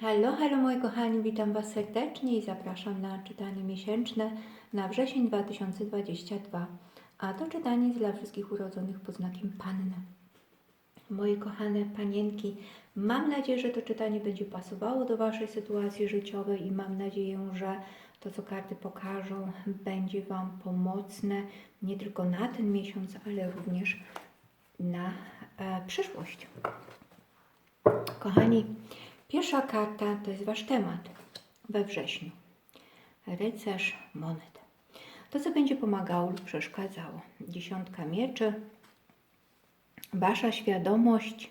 Halo, halo moi kochani, witam Was serdecznie i zapraszam na czytanie miesięczne na wrzesień 2022. A to czytanie jest dla wszystkich urodzonych pod znakiem Panny. Moje kochane panienki, mam nadzieję, że to czytanie będzie pasowało do Waszej sytuacji życiowej i mam nadzieję, że to, co karty pokażą, będzie Wam pomocne nie tylko na ten miesiąc, ale również na e, przyszłość. Kochani, pierwsza karta to jest Wasz temat. We wrześniu. Rycerz monet. To, co będzie pomagało lub przeszkadzało. Dziesiątka mieczy, Wasza świadomość,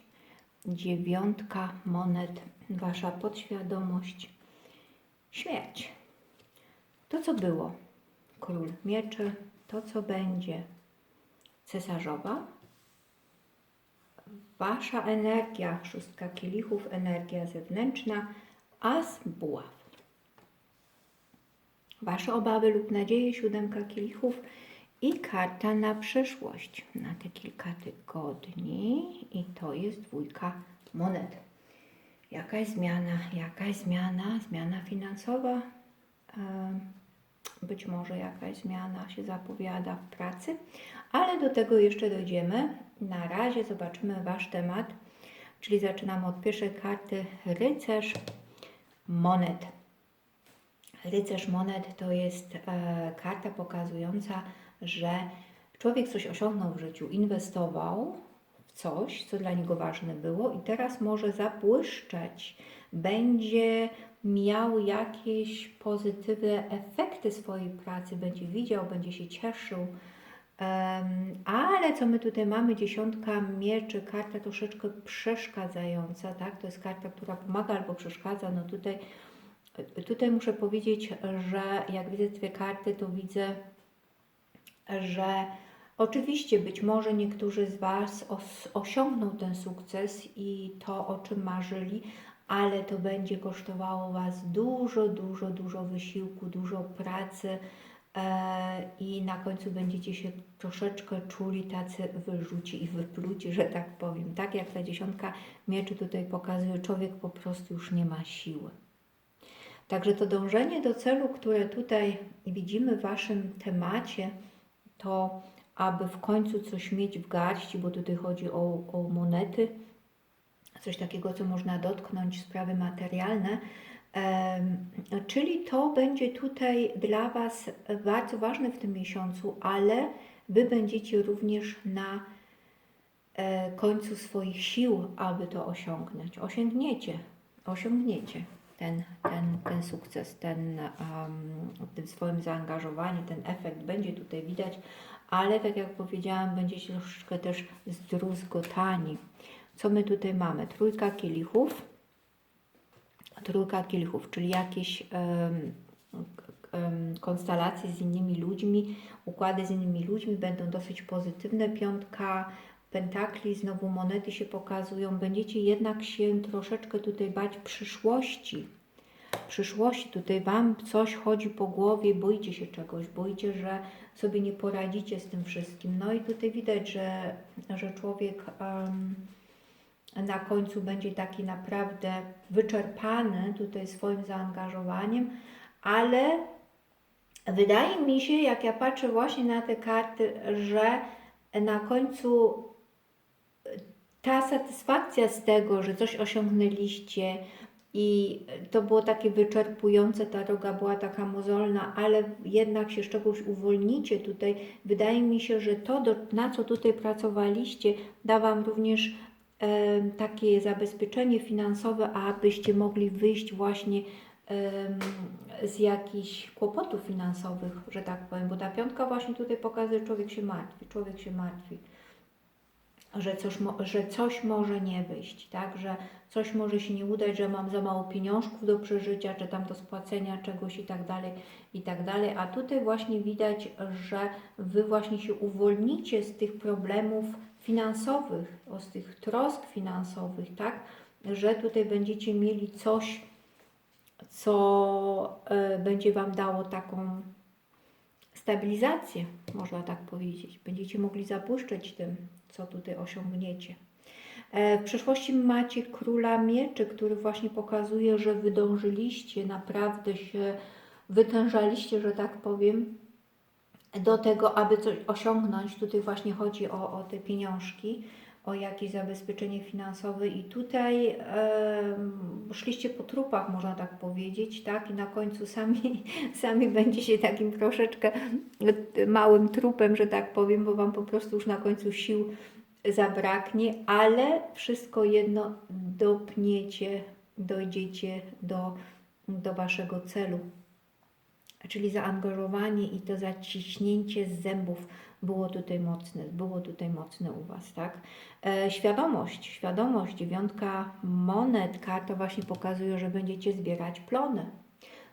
dziewiątka monet, Wasza podświadomość, śmierć. To, co było, król mieczy, to, co będzie, cesarzowa, Wasza energia, szóstka kielichów, energia zewnętrzna, as buław. Wasze obawy lub nadzieje, siódemka kielichów i karta na przyszłość, na te kilka tygodni i to jest dwójka monet. Jakaś zmiana, jakaś zmiana, zmiana finansowa, być może jakaś zmiana się zapowiada w pracy, ale do tego jeszcze dojdziemy. Na razie zobaczymy Wasz temat, czyli zaczynamy od pierwszej karty rycerz monet. Rycerz monet to jest e, karta pokazująca, że człowiek coś osiągnął w życiu, inwestował w coś, co dla niego ważne było i teraz może zabłyszczeć, będzie miał jakieś pozytywne efekty swojej pracy, będzie widział, będzie się cieszył. Ale co my tutaj mamy? Dziesiątka mieczy, karta troszeczkę przeszkadzająca, tak? To jest karta, która pomaga albo przeszkadza. No tutaj, tutaj muszę powiedzieć, że jak widzę dwie karty, to widzę, że oczywiście być może niektórzy z Was os- osiągną ten sukces i to, o czym marzyli, ale to będzie kosztowało Was dużo, dużo, dużo wysiłku, dużo pracy i na końcu będziecie się troszeczkę czuli tacy wyrzuci i wypluci, że tak powiem. Tak jak ta dziesiątka mieczy tutaj pokazuje, człowiek po prostu już nie ma siły. Także to dążenie do celu, które tutaj widzimy w Waszym temacie, to aby w końcu coś mieć w garści, bo tutaj chodzi o, o monety, coś takiego, co można dotknąć, sprawy materialne. Czyli to będzie tutaj dla Was bardzo ważne w tym miesiącu, ale Wy będziecie również na e, końcu swoich sił, aby to osiągnąć. Osiągniecie, osiągniecie ten, ten, ten sukces, ten, um, tym swoim zaangażowaniem, ten efekt będzie tutaj widać, ale tak jak powiedziałam, będziecie troszeczkę też zdruzgotani. Co my tutaj mamy? Trójka kielichów, trójka kielichów, czyli jakieś konstelacje z innymi ludźmi, układy z innymi ludźmi będą dosyć pozytywne. Piątka pentakli, znowu monety się pokazują. Będziecie jednak się troszeczkę tutaj bać przyszłości. Przyszłości tutaj Wam coś chodzi po głowie, boicie się czegoś, boicie, że sobie nie poradzicie z tym wszystkim. No i tutaj widać, że, że człowiek em, na końcu będzie taki naprawdę wyczerpany tutaj swoim zaangażowaniem, ale wydaje mi się, jak ja patrzę właśnie na te karty, że na końcu ta satysfakcja z tego, że coś osiągnęliście i to było takie wyczerpujące, ta droga była taka mozolna, ale jednak się z czegoś uwolnicie tutaj. Wydaje mi się, że to, do, na co tutaj pracowaliście, da Wam również e, takie zabezpieczenie finansowe, abyście mogli wyjść właśnie z jakichś kłopotów finansowych, że tak powiem, bo ta piątka właśnie tutaj pokazuje, że człowiek się martwi, człowiek się martwi że coś, że coś może nie wyjść, tak? Że coś może się nie udać, że mam za mało pieniążków do przeżycia, czy tam do spłacenia czegoś i tak dalej, i tak dalej. A tutaj właśnie widać, że Wy właśnie się uwolnicie z tych problemów finansowych, o, tych trosk finansowych, tak? Że tutaj będziecie mieli coś, co e, będzie Wam dało taką stabilizację, można tak powiedzieć. Będziecie mogli zabłyszczeć tym, co tutaj osiągniecie. E, W przeszłości macie króla mieczy, który właśnie pokazuje, że wydążyliście, naprawdę się wytężaliście, że tak powiem, do tego, aby coś osiągnąć. Tutaj właśnie chodzi o, o te pieniążki, o jakieś zabezpieczenie finansowe i tutaj szliście po trupach, można tak powiedzieć, tak? I na końcu sami, sami będziecie takim troszeczkę małym trupem, że tak powiem, bo Wam po prostu już na końcu sił zabraknie, ale wszystko jedno dopniecie, dojdziecie do, do Waszego celu czyli zaangażowanie i to zaciśnięcie z zębów było tutaj mocne, było tutaj mocne u Was, tak? E, świadomość, świadomość, dziewiątka monet, karta właśnie pokazuje, że będziecie zbierać plony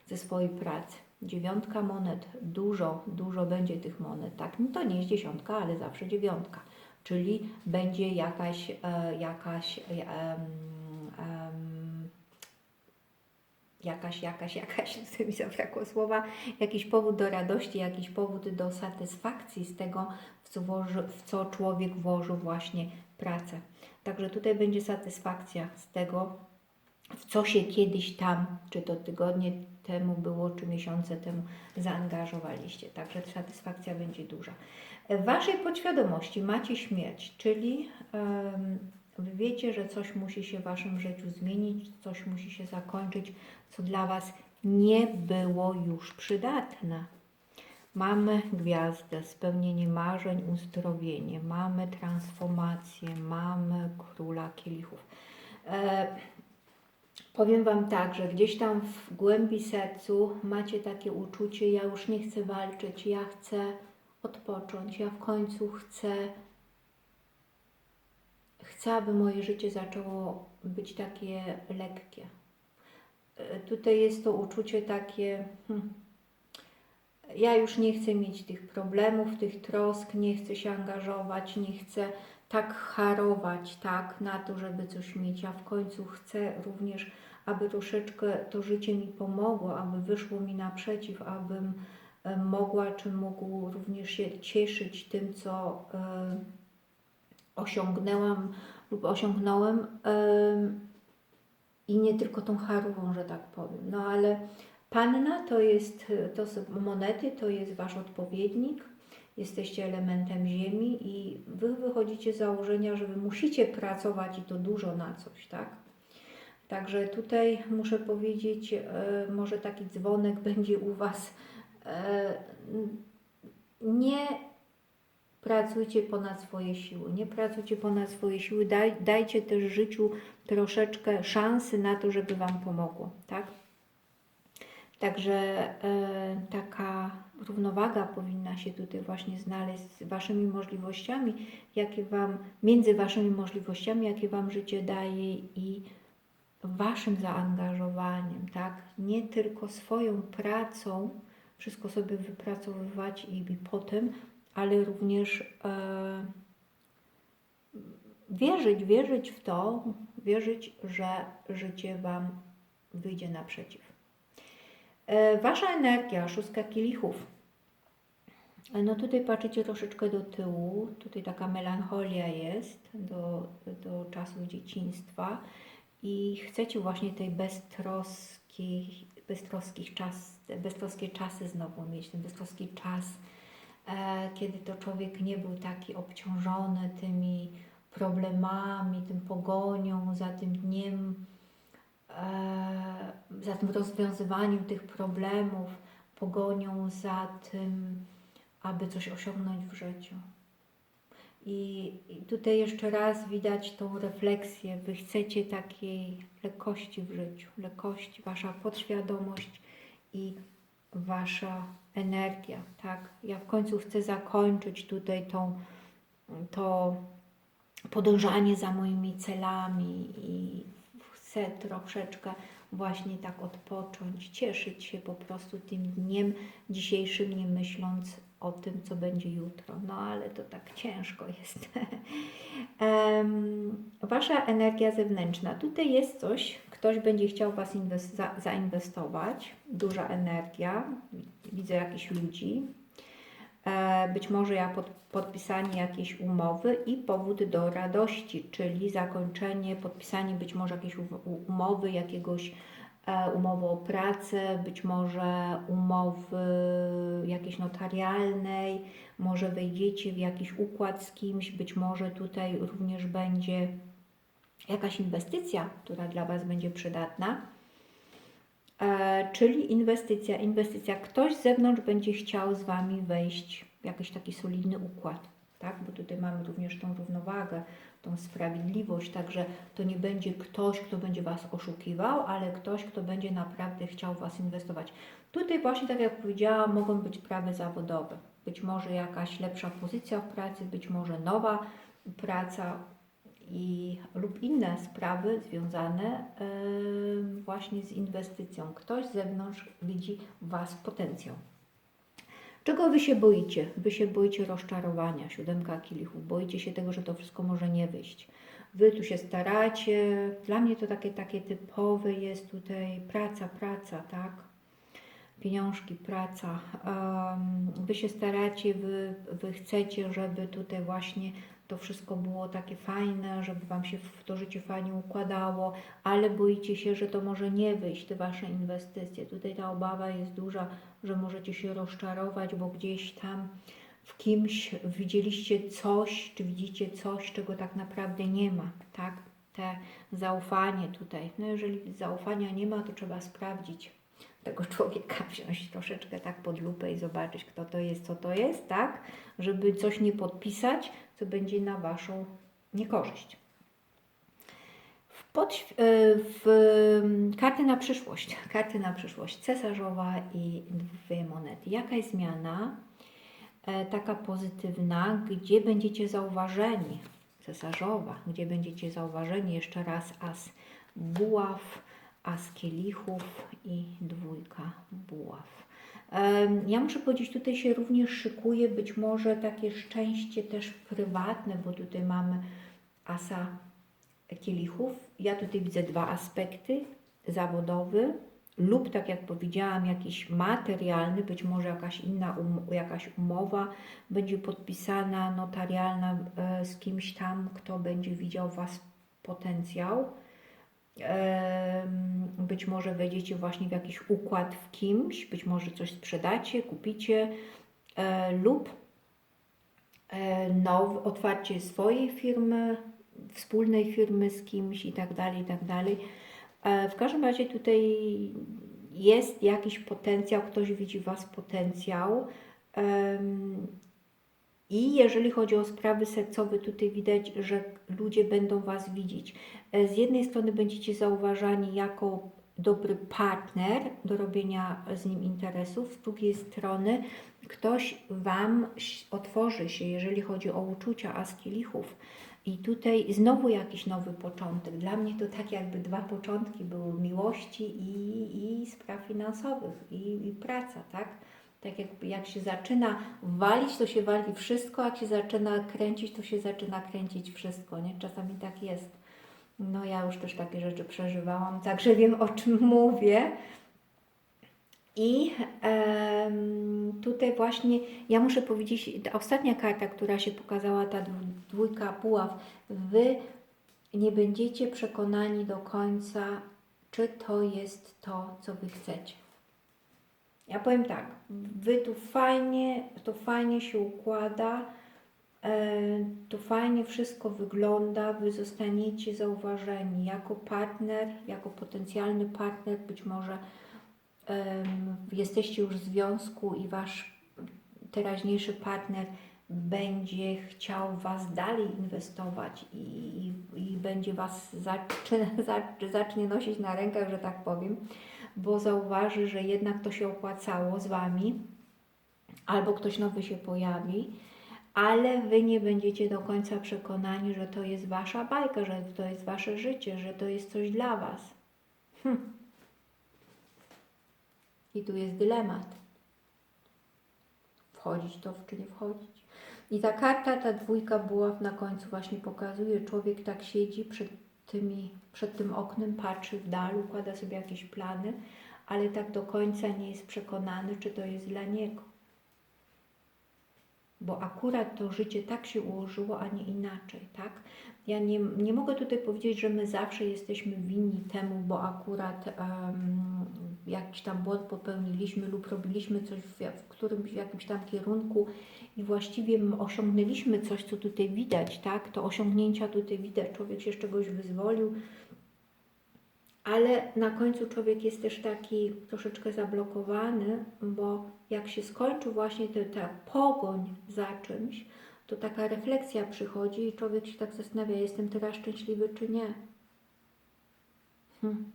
ze swojej pracy. Dziewiątka monet, dużo, dużo będzie tych monet, tak? No to nie jest dziesiątka, ale zawsze dziewiątka, czyli będzie jakaś, e, jakaś, e, jakaś, jakaś, jakaś, tutaj mi zabrakło słowa, jakiś powód do radości, jakiś powód do satysfakcji z tego, w co, włoży, w co człowiek włożył właśnie pracę. Także tutaj będzie satysfakcja z tego, w co się kiedyś tam, czy to tygodnie temu było, czy miesiące temu zaangażowaliście. Także satysfakcja będzie duża. W Waszej podświadomości macie śmierć, czyli em, Wy wiecie, że coś musi się w Waszym życiu zmienić, coś musi się zakończyć, co dla Was nie było już przydatne. Mamy gwiazdę, spełnienie marzeń, uzdrowienie, mamy transformację, mamy króla kielichów. E, powiem Wam tak, że gdzieś tam w głębi sercu macie takie uczucie, ja już nie chcę walczyć, ja chcę odpocząć, ja w końcu chcę chcę, aby moje życie zaczęło być takie lekkie. E, Tutaj jest to uczucie takie, hmm, ja już nie chcę mieć tych problemów, tych trosk, nie chcę się angażować, nie chcę tak harować, tak, na to, żeby coś mieć. Ja w końcu chcę również, aby troszeczkę to życie mi pomogło, aby wyszło mi naprzeciw, abym e, mogła czy mógł również się cieszyć tym, co e, osiągnęłam lub osiągnąłem em, i nie tylko tą charową, że tak powiem. No ale panna to jest, to są monety, to jest wasz odpowiednik, jesteście elementem ziemi i wy wychodzicie z założenia, że wy musicie pracować i to dużo na coś, tak? Także tutaj muszę powiedzieć, e, może taki dzwonek będzie u was e, nie pracujcie ponad swoje siły, nie pracujcie ponad swoje siły, daj, dajcie też życiu troszeczkę szansy na to, żeby Wam pomogło, tak? Także e, taka równowaga powinna się tutaj właśnie znaleźć z Waszymi możliwościami, jakie Wam, między Waszymi możliwościami, jakie Wam życie daje i Waszym zaangażowaniem, tak? Nie tylko swoją pracą wszystko sobie wypracowywać i, i potem ale również e, wierzyć, wierzyć w to, wierzyć, że życie Wam wyjdzie naprzeciw. E, wasza energia, szóstka kielichów. No tutaj patrzycie troszeczkę do tyłu, tutaj taka melancholia jest do, do czasów dzieciństwa i chcecie właśnie tej beztroskiej, beztroskich czas, beztroskie czasy znowu mieć, ten beztroski czas, E, kiedy to człowiek nie był taki obciążony tymi problemami, tym pogonią za tym dniem, e, za tym rozwiązywaniem tych problemów, pogonią za tym, aby coś osiągnąć w życiu. I tutaj jeszcze raz widać tą refleksję. Wy chcecie takiej lekkości w życiu, lekkości, wasza podświadomość i wasza energia, tak? Ja w końcu chcę zakończyć tutaj tą, to podążanie za moimi celami i chcę troszeczkę właśnie tak odpocząć, cieszyć się po prostu tym dniem dzisiejszym, nie myśląc o tym, co będzie jutro. No ale to tak ciężko jest. Wasza energia zewnętrzna. Tutaj jest coś, ktoś będzie chciał Was za zainwestować, duża energia, widzę jakichś ludzi. e, być może jak pod, podpisanie jakiejś umowy i powód do radości, czyli zakończenie, podpisanie być może jakiejś umowy, jakiegoś umowy o pracę, być może umowy jakiejś notarialnej, może wejdziecie w jakiś układ z kimś, być może tutaj również będzie jakaś inwestycja, która dla Was będzie przydatna. E, czyli inwestycja, inwestycja. Ktoś z zewnątrz będzie chciał z Wami wejść w jakiś taki solidny układ, tak? Bo tutaj mamy również tą równowagę, tą sprawiedliwość, także to nie będzie ktoś, kto będzie Was oszukiwał, ale ktoś, kto będzie naprawdę chciał Was inwestować. Tutaj właśnie, tak jak powiedziałam, mogą być sprawy zawodowe. Być może jakaś lepsza pozycja w pracy, być może nowa praca, i, lub inne sprawy związane em, właśnie z inwestycją. Ktoś z zewnątrz widzi Was potencjał. Czego Wy się boicie? Wy się boicie rozczarowania, siódemka kielichów. Boicie się tego, że to wszystko może nie wyjść. Wy tu się staracie. Dla mnie to takie, takie typowe jest tutaj praca, praca, tak? Pieniążki, praca. Em, wy się staracie, wy, wy chcecie, żeby tutaj właśnie to wszystko było takie fajne, żeby Wam się w to życie fajnie układało, ale boicie się, że to może nie wyjść, te Wasze inwestycje. Tutaj ta obawa jest duża, że możecie się rozczarować, bo gdzieś tam w kimś widzieliście coś, czy widzicie coś, czego tak naprawdę nie ma, tak? Te zaufanie tutaj. No jeżeli zaufania nie ma, to trzeba sprawdzić tego człowieka, wziąć troszeczkę tak pod lupę i zobaczyć, kto to jest, co to jest, tak? Żeby coś nie podpisać, co będzie na Waszą niekorzyść. W, e, w mm, karty na przyszłość, karty na przyszłość, cesarzowa i dwie monety. Jaka jest zmiana e, taka pozytywna, gdzie będziecie zauważeni? Cesarzowa, gdzie będziecie zauważeni? Jeszcze raz as buław, as kielichów i dwójka buław. Ja muszę powiedzieć, tutaj się również szykuje być może takie szczęście też prywatne, bo tutaj mamy asa kielichów. Ja tutaj widzę dwa aspekty, zawodowy lub tak jak powiedziałam, jakiś materialny, być może jakaś inna um, jakaś umowa będzie podpisana notarialna e, z kimś tam, kto będzie widział Was potencjał. Być może wejdziecie właśnie w jakiś układ w kimś, być może coś sprzedacie, kupicie e, lub e, now, otwarcie swojej firmy, wspólnej firmy z kimś i tak dalej, i tak dalej. E, W każdym razie tutaj jest jakiś potencjał, ktoś widzi Was potencjał. I jeżeli chodzi o sprawy sercowe, tutaj widać, że ludzie będą Was widzieć. E, Z jednej strony będziecie zauważani jako dobry partner do robienia z nim interesów, z drugiej strony ktoś Wam otworzy się, jeżeli chodzi o uczucia a z kielichów. I tutaj znowu jakiś nowy początek. Dla mnie to tak jakby dwa początki były miłości i, i spraw finansowych i, i praca, tak? Tak jak, jak się zaczyna walić, to się wali wszystko, jak się zaczyna kręcić, to się zaczyna kręcić wszystko, nie? Czasami tak jest. No ja już też takie rzeczy przeżywałam, także wiem o czym mówię. I tutaj właśnie ja muszę powiedzieć, ta ostatnia karta, która się pokazała, ta dwójka puław, Wy nie będziecie przekonani do końca, czy to jest to, co Wy chcecie. Ja powiem tak, Wy tu fajnie, to fajnie się układa, e, to fajnie wszystko wygląda, Wy zostaniecie zauważeni jako partner, jako potencjalny partner, być może jesteście już w związku i wasz teraźniejszy partner będzie chciał was dalej inwestować i, i, będzie was zacznie nosić na rękach, że tak powiem, bo zauważy, że jednak to się opłacało z wami, albo ktoś nowy się pojawi, ale wy nie będziecie do końca przekonani, że to jest wasza bajka, że to jest wasze życie, że to jest coś dla was. Hm. I tu jest dylemat. Wchodzić to, czy nie wchodzić. I ta karta, ta dwójka była na końcu właśnie pokazuje, człowiek tak siedzi przed, tymi, przed tym oknem, patrzy w dal, układa sobie jakieś plany, ale tak do końca nie jest przekonany, czy to jest dla niego. Bo akurat to życie tak się ułożyło, a nie inaczej, tak? Ja nie, nie mogę tutaj powiedzieć, że my zawsze jesteśmy winni temu, bo akurat em, jakiś tam błąd popełniliśmy lub robiliśmy coś w, w którymś, w jakimś tam kierunku i właściwie osiągnęliśmy coś, co tutaj widać, tak? To osiągnięcia tutaj widać, człowiek się z czegoś wyzwolił, ale na końcu człowiek jest też taki troszeczkę zablokowany, bo jak się skończy właśnie te- ta pogoń za czymś, to taka refleksja przychodzi i człowiek się tak zastanawia, jestem teraz szczęśliwy czy nie. Hmm.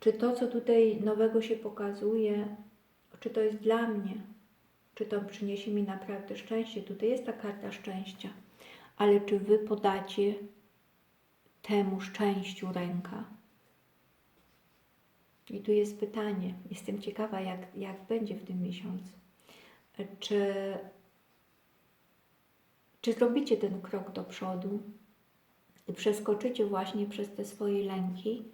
Czy to, co tutaj nowego się pokazuje, czy to jest dla mnie? Czy to przyniesie mi naprawdę szczęście? Tutaj jest ta karta szczęścia, ale czy wy podacie temu szczęściu ręka? I tu jest pytanie. Jestem ciekawa, jak, jak będzie w tym miesiącu. Czy, czy zrobicie ten krok do przodu i przeskoczycie właśnie przez te swoje lęki?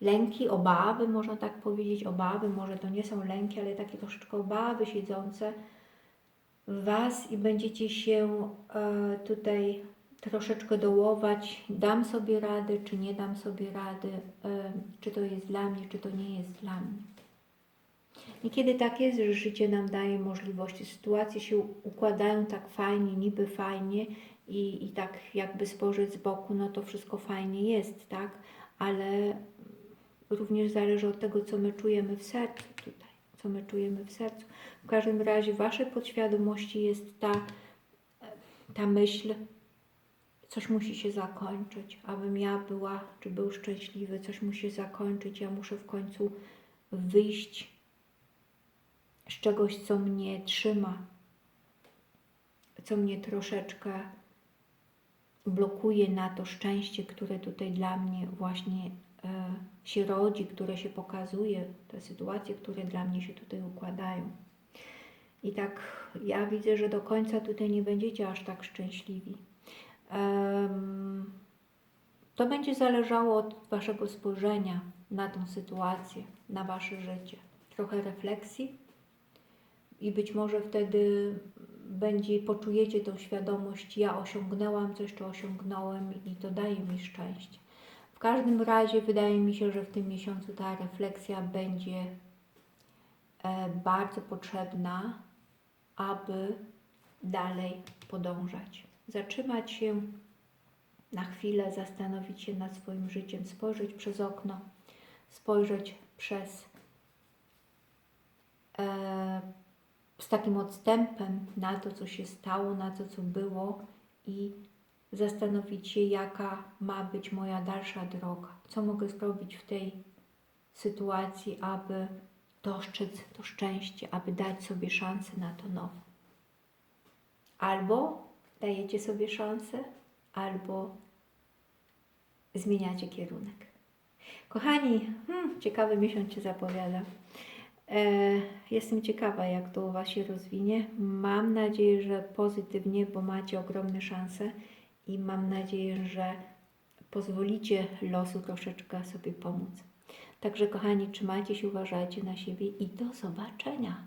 Lęki, obawy, można tak powiedzieć, obawy, może to nie są lęki, ale takie troszeczkę obawy siedzące w Was i będziecie się e, tutaj troszeczkę dołować, dam sobie radę, czy nie dam sobie rady, czy to jest dla mnie, czy to nie jest dla mnie. Niekiedy tak jest, że życie nam daje możliwości, sytuacje się układają tak fajnie, niby fajnie i, i tak jakby spojrzeć z boku, no to wszystko fajnie jest, tak? Ale również zależy od tego, co my czujemy w sercu tutaj, co my czujemy w sercu. W każdym razie w Waszej podświadomości jest ta, ta myśl, coś musi się zakończyć, abym ja była, czy był szczęśliwy, coś musi się zakończyć, ja muszę w końcu wyjść z czegoś, co mnie trzyma, co mnie troszeczkę blokuje na to szczęście, które tutaj dla mnie właśnie e, się rodzi, które się pokazuje, te sytuacje, które dla mnie się tutaj układają. I tak ja widzę, że do końca tutaj nie będziecie aż tak szczęśliwi. To będzie zależało od Waszego spojrzenia na tą sytuację, na Wasze życie. Trochę refleksji i być może wtedy będzie, poczujecie tą świadomość, ja osiągnęłam coś, czy osiągnąłem i to daje mi szczęście. W każdym razie wydaje mi się, że w tym miesiącu ta refleksja będzie e, bardzo potrzebna, aby dalej podążać. Zatrzymać się na chwilę, zastanowić się nad swoim życiem, spojrzeć przez okno, spojrzeć przez e, z takim odstępem na to, co się stało, na to, co było i zastanowić się, jaka ma być moja dalsza droga. Co mogę zrobić w tej sytuacji, aby dostrzec to szczęście, aby dać sobie szansę na to nowo. Albo dajecie sobie szansę, albo zmieniacie kierunek. Kochani, hmm, ciekawy miesiąc się zapowiada. E, jestem ciekawa, jak to u Was się rozwinie. Mam nadzieję, że pozytywnie, bo macie ogromne szanse i mam nadzieję, że pozwolicie losu troszeczkę sobie pomóc. Także, kochani, trzymajcie się, uważajcie na siebie i do zobaczenia.